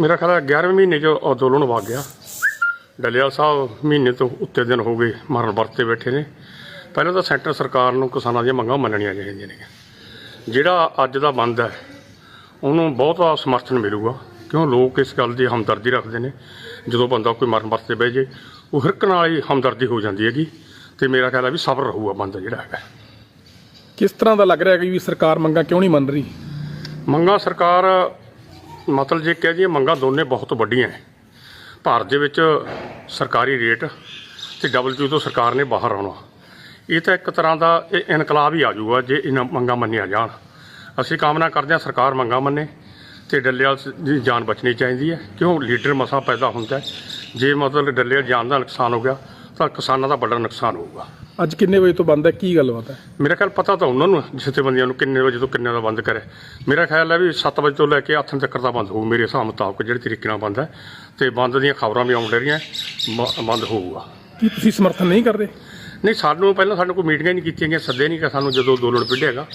ਮੇਰਾ ਖਿਆਲ ਹੈ 11ਵੇਂ ਮਹੀਨੇ 'ਚ ਅੰਦੋਲਨ ਵਗ ਗਿਆ। ਡਲਿਆਲ ਸਾਹਿਬ ਮਹੀਨੇ ਤੋਂ ਉੱਤੇ ਦਿਨ ਹੋ ਗਏ ਮਰਨ ਵਰਤ ਬੈਠੇ ਨੇ। ਪਹਿਲਾਂ ਤਾਂ ਸੈਂਟਰ ਸਰਕਾਰ ਨੂੰ ਕਿਸਾਨਾਂ ਦੀਆਂ ਮੰਗਾਂ ਮੰਨਣੀਆਂ ਚਾਹੀਦੀਆਂ ਨੇ। ਜਿਹੜਾ ਅੱਜ ਦਾ ਬੰਦ ਹੈ ਉਹਨੂੰ ਬਹੁਤਾ ਸਮਰਥਨ ਮਿਲੂਗਾ। ਕਿਉਂ? ਲੋਕ ਇਸ ਗੱਲ ਦੀ ਹਮਦਰਦੀ ਰੱਖਦੇ ਨੇ। ਜਦੋਂ ਬੰਦਾ ਕੋਈ ਮਰਨ ਵਰਤ ਬਹਿ ਜੇ ਉਹ ਹਿਰਕ ਨਾਲ ਹੀ ਹਮਦਰਦੀ ਹੋ ਜਾਂਦੀ ਹੈਗੀ। ਤੇ ਮੇਰਾ ਖਿਆਲ ਹੈ ਵੀ ਸਬਰ ਰਹੂਗਾ ਬੰਦਾ ਜਿਹੜਾ ਹੈਗਾ। ਕਿਸ ਤਰ੍ਹਾਂ ਦਾ ਲੱਗ ਰਿਹਾ ਕਿ ਵੀ ਸਰਕਾਰ ਮੰਗਾਂ ਕਿਉਂ ਨਹੀਂ ਮੰਨ ਰਹੀ? ਮੰਗਾਂ ਸਰਕਾਰ ਮਤਲਬ ਜੇ ਕਹਿ ਦਈਏ ਮੰਗਾਂ ਦੋਨੇ ਬਹੁਤ ਵੱਡੀਆਂ ਹੈ ਭਾਰਤ ਦੇ ਵਿੱਚ ਸਰਕਾਰੀ ਰੇਟ ਤੇ ਡਬਲਯੂ ਤੋਂ ਸਰਕਾਰ ਨੇ ਬਾਹਰ ਆਉਣਾ। ਇਹ ਤਾਂ ਇੱਕ ਤਰ੍ਹਾਂ ਦਾ ਇਹ ਇਨਕਲਾਬ ਹੀ ਆ ਜਾਊਗਾ ਜੇ ਇਹਨਾਂ ਮੰਗਾਂ ਮੰਨੀਆਂ ਜਾਣ। ਅਸੀਂ ਕਾਮਨਾ ਕਰਦੇ ਹਾਂ ਸਰਕਾਰ ਮੰਗਾਂ ਮੰਨੇ ਤੇ ਡੱਲੇਵਾਲ ਦੀ ਜਾਨ ਬਚਣੀ ਚਾਹੀਦੀ ਹੈ। ਕਿਉਂ? ਲੀਡਰ ਮਸਾ ਪੈਦਾ ਹੁੰਦਾ ਜੇ ਮਤਲਬ ਡੱਲੇਵਾਲ ਜਾਨ ਦਾ ਨੁਕਸਾਨ ਹੋ ਗਿਆ ਤਾਂ ਕਿਸਾਨਾਂ ਦਾ ਵੱਡਾ ਨੁਕਸਾਨ ਹੋਊਗਾ। ਅੱਜ ਕਿੰਨੇ ਵਜੇ ਤੋਂ ਬੰਦ ਹੈ? ਕੀ ਗੱਲਬਾਤ ਹੈ? ਮੇਰਾ ਖਿਆਲ ਪਤਾ ਤਾਂ ਉਹਨਾਂ ਨੂੰ ਹੈ, ਜਥੇਬੰਦੀਆਂ ਨੂੰ ਕਿੰਨੇ ਵਜੇ ਤੋਂ ਕਿੰਨੇ ਦਾ ਬੰਦ ਕਰੇ। ਮੇਰਾ ਖਿਆਲ ਹੈ ਵੀ 7 ਵਜੇ ਤੋਂ ਲੈ ਕੇ ਅੱਠ ਤੱਕ ਦਾ ਬੰਦ ਹੋਊ ਮੇਰੇ ਹਿਸਾਬ ਮੁਤਾਬਕ ਜਿਹੜੇ ਤਰੀਕੇ ਨਾਲ ਬੰਦ ਹੈ। ਤੇ ਬੰਦ ਦੀਆਂ ਖਬਰਾਂ ਵੀ ਆਉਣ ਡ ਰਹੀਆਂ ਬ- ਬੰਦ ਹੋਊਗਾ। ਕੀ ਤੁਸੀਂ ਸਮਰਥਨ ਨਹੀਂ ਕਰਦੇ? ਨਹੀਂ ਸਾਨੂੰ ਪਹਿਲਾਂ ਸਾਨੂੰ ਕੋਈ ਮੀਟਿੰਗਾਂ ਹੀ ਨਹੀਂ ਕੀਤੀਆਂ ਗਈਆਂ ਸੱਦੇ ਨਹੀਂ ਕਿ ਸਾਨੂੰ ਜਦੋਂ ਅੰਦੋਲਨ ਵਿੱਢਿਆਗਾ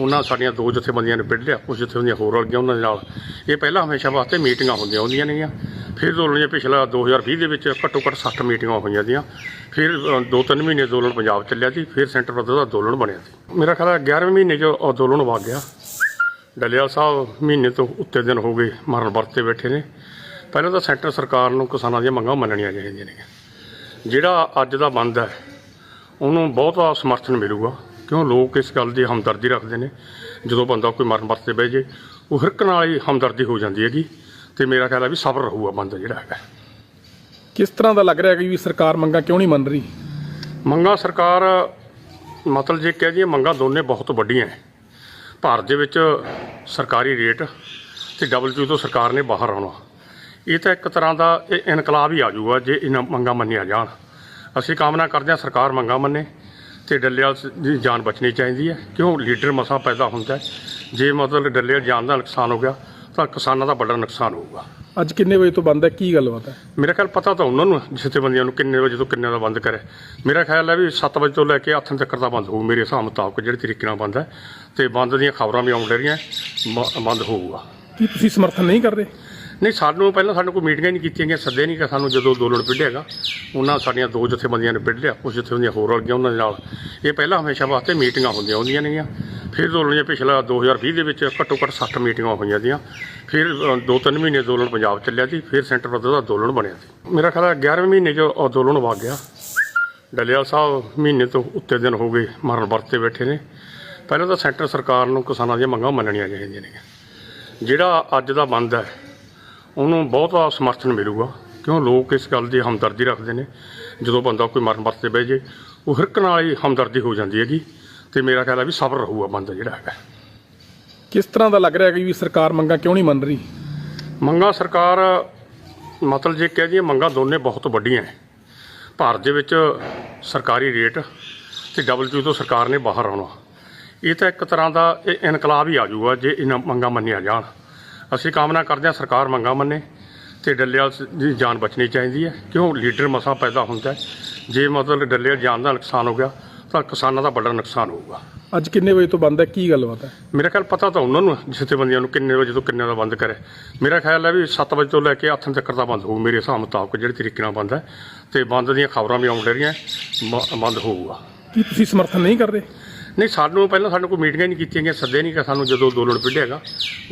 ਉਹਨਾਂ ਸਾਡੀਆਂ ਦੋ ਜਥੇਬੰਦੀਆਂ ਨੇ ਵਿੱਢ ਲਿਆ ਕੁਝ ਜਥੇਬੰਦੀਆਂ ਹੋਰ ਰਲ ਗਈਆਂ ਉਹਨਾਂ ਦੇ ਨਾਲ। ਇਹ ਪਹਿਲਾਂ ਹਮੇਸ਼ਾ ਵਾਸਤੇ ਮੀਟਿੰਗਾਂ ਹੁੰਦੀਆਂ ਹੁੰਦੀਆਂ ਨੇਗੀਆਂ। ਫਿਰ ਅੰਦੋਲਨ ਜੇ ਪਿਛਲਾ 2020 ਦੇ ਵਿੱਚ ਘੱਟੋ ਘੱਟ 60 ਮੀਟਿੰਗਾਂ ਹੋਈਆਂ ਦੀਆਂ। ਫਿਰ ਅ, ਦੋ ਤਿੰਨ ਮਹੀਨੇ ਅੰਦੋਲਨ ਪੰਜਾਬ ਚੱਲਿਆ ਸੀ ਫਿਰ ਸੈਂਟਰ ਪੱਧਰ ਦਾ ਅੰਦੋਲਨ ਬਣਿਆ ਸੀ। ਮੇਰਾ ਖਿਆਲ ਹੈ 11ਵੇਂ ਮਹੀਨੇ 'ਚ ਅੰਦੋਲਨ ਵਗ ਗਿਆ। ਡਲਿਆਲ ਸਾਹਿਬ ਮਹੀਨੇ ਤੋਂ ਉੱਤੇ ਦਿਨ ਹੋ ਗਏ ਮਰਨ ਵਰਤੇ ਬੈਠੇ ਨੇ। ਪਹਿਲਾਂ ਤਾਂ ਸੈਂਟਰ ਸਰਕਾਰ ਨੂੰ ਕਿਸਾਨਾਂ ਦੀਆਂ ਮੰਗਾਂ ਮੰਨਣੀਆਂ ਚਾਹੀਦੀਆਂ ਨੇ ਜਿਹੜਾ ਅੱਜ ਦਾ ਬੰਦ ਹੈ ਉਹਨੂੰ ਬਹੁਤਾ ਸਮਰਥਨ ਮਿਲੂਗਾ। ਕਿਉਂ? ਲੋਕ ਇਸ ਗੱਲ ਦੀ ਹਮਦਰਦੀ ਰੱਖਦੇ ਨੇ। ਜਦੋਂ ਬੰਦਾ ਕੋਈ ਮਰਨ ਵਰਤ ਬਹਿ ਜੇ ਉਹ ਹਿਰਕ ਨਾਲ ਹੀ ਹਮਦਰਦੀ ਹੋ ਜਾਂਦੀ ਹੈਗੀ। ਤੇ ਮੇਰਾ ਖਿਆਲ ਹੈ ਵੀ ਸਬਰ ਰਹੂਗਾ ਬੰਦਾ ਜਿਹੜਾ ਹੈਗਾ। ਕਿਸ ਤਰ੍ਹਾਂ ਦਾ ਲੱਗ ਰਿਹਾ ਕਿ ਵੀ ਸਰਕਾਰ ਮੰਗਾਂ ਕਿਉਂ ਨਹੀਂ ਮੰਨ ਰਹੀ? ਮੰਗਾਂ ਸਰਕਾਰ ਮਤਲਬ ਜੇ ਕਹਿ ਦਈਏ ਮੰਗਾਂ ਦੋਨੇ ਬਹੁਤ ਵੱਡੀਆਂ ਹੈ ਭਾਰਤ ਦੇ ਵਿੱਚ ਸਰਕਾਰੀ ਰੇਟ ਤੇ ਡਬਲਯੂ ਤੋਂ ਸਰਕਾਰ ਨੇ ਬਾਹਰ ਆਉਣਾ। ਇਹ ਤਾਂ ਇੱਕ ਤਰ੍ਹਾਂ ਦਾ ਇਹ ਇਨਕਲਾਬ ਹੀ ਆ ਜਾਊਗਾ ਜੇ ਇਹਨਾਂ ਮੰਗਾਂ ਮੰਨੀਆਂ ਜਾਣ। ਅਸੀਂ ਕਾਮਨਾ ਕਰਦੇ ਹਾਂ ਸਰਕਾਰ ਮੰਗਾਂ ਮੰਨੇ ਤੇ ਡੱਲੇਵਾਲ ਦੀ ਜਾਨ ਬਚਣੀ ਚਾਹੀਦੀ ਹੈ। ਕਿਉਂ? ਲੀਡਰ ਮਸਾ ਪੈਦਾ ਹੁੰਦਾ ਹੈ। ਜੇ ਮਤਲਬ ਡੱਲੇਵਾਲ ਜਾਨ ਦਾ ਨੁਕਸਾਨ ਹੋ ਗਿਆ ਤਾਂ ਕਿਸਾਨਾਂ ਦਾ ਵੱਡਾ ਨੁਕਸਾਨ ਹੋਊਗਾ। ਅੱਜ ਕਿੰਨੇ ਵਜੇ ਤੋਂ ਬੰਦ ਹੈ? ਕੀ ਗੱਲਬਾਤ ਹੈ? ਮੇਰਾ ਖਿਆਲ ਪਤਾ ਤਾਂ ਉਹਨਾਂ ਨੂੰ ਜਥੇਬੰਦੀਆਂ ਨੂੰ ਕਿੰਨੇ ਵਜੇ ਤੋਂ ਕਿੰਨੇ ਦਾ ਬੰਦ ਕਰੇ ਮੇਰਾ ਖਿਆਲ ਹੈ ਵੀ 7 ਵਜੇ ਤੋਂ ਲੈ ਕੇ ਅੱਠ ਤੱਕ ਦਾ ਬੰਦ ਹੋਊ ਮੇਰੇ ਹਿਸਾਬ ਮੁਤਾਬਕ ਜਿਹੜੇ ਤਰੀਕੇ ਨਾਲ ਬੰਦ ਹੈ। ਤੇ ਬੰਦ ਦੀਆਂ ਖਬਰਾਂ ਵੀ ਆਉਣ ਰਹੀਆਂ ਬੰਦ ਹੋਊਗਾ। ਕੀ ਤੁਸੀਂ ਸਮਰਥਨ ਨਹੀਂ ਕਰਦੇ? ਨਹੀਂ ਸਾਨੂੰ ਪਹਿਲਾਂ ਸਾਨੂੰ ਕੋਈ ਮੀਟਿੰਗਾਂ ਨਹੀਂ ਕੀਤੀਆਂ ਗਈਆਂ ਸੱਦੇ ਨਹੀਂ ਕਿ ਸਾਨੂੰ ਜਦੋਂ ਅੰਦੋਲਨ ਵਿੱਢਿਆਗਾ ਉਹਨਾਂ ਸਾਡੀਆਂ ਦੋ ਜਥੇਬੰਦੀਆਂ ਨੇ ਵਿੱਢ ਲਿਆ ਕੁਝ ਜਥੇਬੰਦੀਆਂ ਹੋਰ ਰਲ ਗਈਆਂ ਉਹਨਾਂ ਦੇ ਨਾਲ। ਇਹ ਪਹਿਲਾਂ ਹਮੇਸ਼ਾ ਵਾਸਤੇ ਮੀਟਿੰਗਾਂ ਹੁੰਦੀਆਂ ਹੁੰਦੀਆਂ ਨੇਗੀਆਂ। ਫਿਰ ਅੰਦੋਲਨ ਜੇ ਪਿਛਲਾ 2020 ਦੇ ਵਿੱਚ ਘੱਟੋ ਘੱਟ 60 ਮੀਟਿੰਗਾਂ ਹੋਈਆਂ ਦੀਆਂ। ਫਿਰ ਅ, ਦੋ ਤਿੰਨ ਮਹੀਨੇ ਅੰਦੋਲਨ ਪੰਜਾਬ ਚੱਲਿਆ ਸੀ ਫਿਰ ਸੈਂਟਰ ਪੱਧਰ ਦਾ ਅੰਦੋਲਨ ਬਣਿਆ ਸੀ। ਮੇਰਾ ਖਿਆਲ ਹੈ 11ਵੇਂ ਮਹੀਨੇ 'ਚ ਅੰਦੋਲਨ ਵਗ ਗਿਆ। ਡਲਿਆਲ ਸਾਹਿਬ ਮਹੀਨੇ ਤੋਂ ਉੱਤੇ ਦਿਨ ਹੋ ਗਏ ਮਰਨ ਵਰਤ ਬੈਠੇ ਨੇ। ਪਹਿਲਾਂ ਤਾਂ ਸੈਂਟਰ ਸਰਕਾਰ ਨੂੰ ਕਿਸਾਨਾਂ ਦੀਆਂ ਮੰਗਾਂ ਮੰਨਣੀਆਂ ਚਾਹੀਦੀਆਂ ਨੇ। ਜਿਹੜਾ ਅੱਜ ਦਾ ਬੰਦ ਹੈ ਉਹਨੂੰ ਬਹੁਤਾ ਸਮਰਥਨ ਮਿਲੂਗਾ। ਕਿਉਂ? ਲੋਕ ਇਸ ਗੱਲ ਦੀ ਹਮਦਰਦੀ ਰੱਖਦੇ ਨੇ। ਜਦੋਂ ਬੰਦਾ ਕੋਈ ਮਰਨ ਵਰਤੇ ਬਹਿ ਜੇ ਉਹ ਹਿਰਕ ਨਾਲ ਹੀ ਹਮਦਰਦੀ ਹੋ ਜਾਂਦੀ ਹੈਗੀ। ਤੇ ਮੇਰਾ ਖਿਆਲ ਹੈ ਵੀ ਸਬਰ ਰਹੂਗਾ ਬੰਦਾ ਜਿਹੜਾ ਹੈਗਾ। ਕਿਸ ਤਰ੍ਹਾਂ ਦਾ ਲੱਗ ਰਿਹਾ ਕਿ ਵੀ ਸਰਕਾਰ ਮੰਗਾਂ ਕਿਉਂ ਨਹੀਂ ਮੰਨ ਰਹੀ? ਮੰਗਾਂ ਸਰਕਾਰ ਮਤਲਬ ਜੇ ਕਹਿ ਦਈਏ ਮੰਗਾਂ ਦੋਨੇ ਬਹੁਤ ਵੱਡੀਆਂ ਹੈ ਭਾਰਤ ਦੇ ਵਿੱਚ ਸਰਕਾਰੀ ਰੇਟ ਤੇ ਡਬਲਯੂ ਤੋਂ ਸਰਕਾਰ ਨੇ ਬਾਹਰ ਆਉਣਾ। ਇਹ ਤਾਂ ਇੱਕ ਤਰ੍ਹਾਂ ਦਾ ਇਹ ਇਨਕਲਾਬ ਹੀ ਆ ਜਾਊਗਾ ਜੇ ਇਹਨਾਂ ਮੰਗਾਂ ਮੰਨੀਆਂ ਜਾਣ। ਅਸੀਂ ਕਾਮਨਾ ਕਰਦੇ ਹਾਂ ਸਰਕਾਰ ਮੰਗਾਂ ਮੰਨੇ ਤੇ ਡੱਲੇਵਾਲ ਦੀ ਜਾਨ ਬਚਣੀ ਚਾਹੀਦੀ ਹੈ ਕਿਉਂ? ਲੀਡਰ ਮਸਾ ਪੈਦਾ ਹੁੰਦਾ ਹੈ ਜੇ ਮਤਲਬ ਡੱਲੇਵਾਲ ਜਾਨ ਦਾ ਨੁਕਸਾਨ ਹੋ ਗਿਆ ਤਾਂ ਕਿਸਾਨਾਂ ਦਾ ਵੱਡਾ ਨੁਕਸਾਨ ਹੋਊਗਾ। ਅੱਜ ਕਿੰਨੇ ਵਜੇ ਤੋਂ ਬੰਦ ਹੈ? ਕੀ ਗੱਲਬਾਤ ਹੈ? ਮੇਰਾ ਖਿਆਲ ਪਤਾ ਤਾਂ ਉਹਨਾਂ ਨੂੰ ਹੈ, ਜਥੇਬੰਦੀਆਂ ਨੂੰ ਕਿੰਨੇ ਵਜੇ ਤੋਂ ਕਿੰਨੇ ਦਾ ਬੰਦ ਕਰੇ। ਮੇਰਾ ਖਿਆਲ ਹੈ ਵੀ 7 ਵਜੇ ਤੋਂ ਲੈ ਕੇ ਅੱਠ ਤੱਕ ਦਾ ਬੰਦ ਹੋਊ। ਮੇਰੇ ਹਿਸਾਬ ਮੁਤਾਬਕ ਜਿਹੜੇ ਤਰੀਕੇ ਨਾਲ ਬੰਦ ਹੈ ਤੇ ਬੰਦ ਦੀਆਂ ਖਬਰਾਂ ਵੀ ਆਉਣ ਰਹੀਆਂ ਬ- ਬੰਦ ਹੋਊਗਾ। ਕੀ ਤੁਸੀਂ ਸਮਰਥਨ ਨਹੀਂ ਕਰਦੇ? ਨਹੀਂ ਸਾਨੂੰ ਪਹਿਲਾਂ ਸਾਨੂੰ ਕੋਈ ਮੀਟਿੰਗਾਂ ਹੀ ਨਹੀਂ ਕੀਤੀਆਂ ਗਈਆਂ ਸੱਦੇ ਨਹੀਂ ਕਿ ਸਾਨੂੰ ਜਦੋਂ ਅੰਦੋਲਨ ਵਿੱਢਿਆਗਾ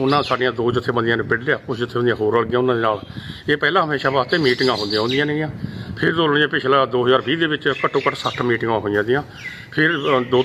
ਉਹਨਾਂ ਸਾਡੀਆਂ ਦੋ ਜਥੇਬੰਦੀਆਂ ਨੇ ਵਿੱਢ ਲਿਆ ਕੁਝ ਜਥੇਬੰਦੀਆਂ ਹੋਰ ਰਲ ਗਈਆਂ ਉਹਨਾਂ ਦੇ ਨਾਲ। ਇਹ ਪਹਿਲਾਂ ਹਮੇਸ਼ਾ ਵਾਸਤੇ ਮੀਟਿੰਗਾਂ ਹੁੰਦੀਆਂ ਹੁੰਦੀਆਂ ਨੇਗੀਆਂ। ਫਿਰ ਅੰਦੋਲਨ ਜੇ ਪਿਛਲਾ 2020 ਦੇ ਵਿੱਚ ਘੱਟੋ ਘੱਟ 60 ਮੀਟਿੰਗਾਂ ਹੋਈਆਂ ਦੀਆਂ। ਫਿਰ ਅ, ਦੋ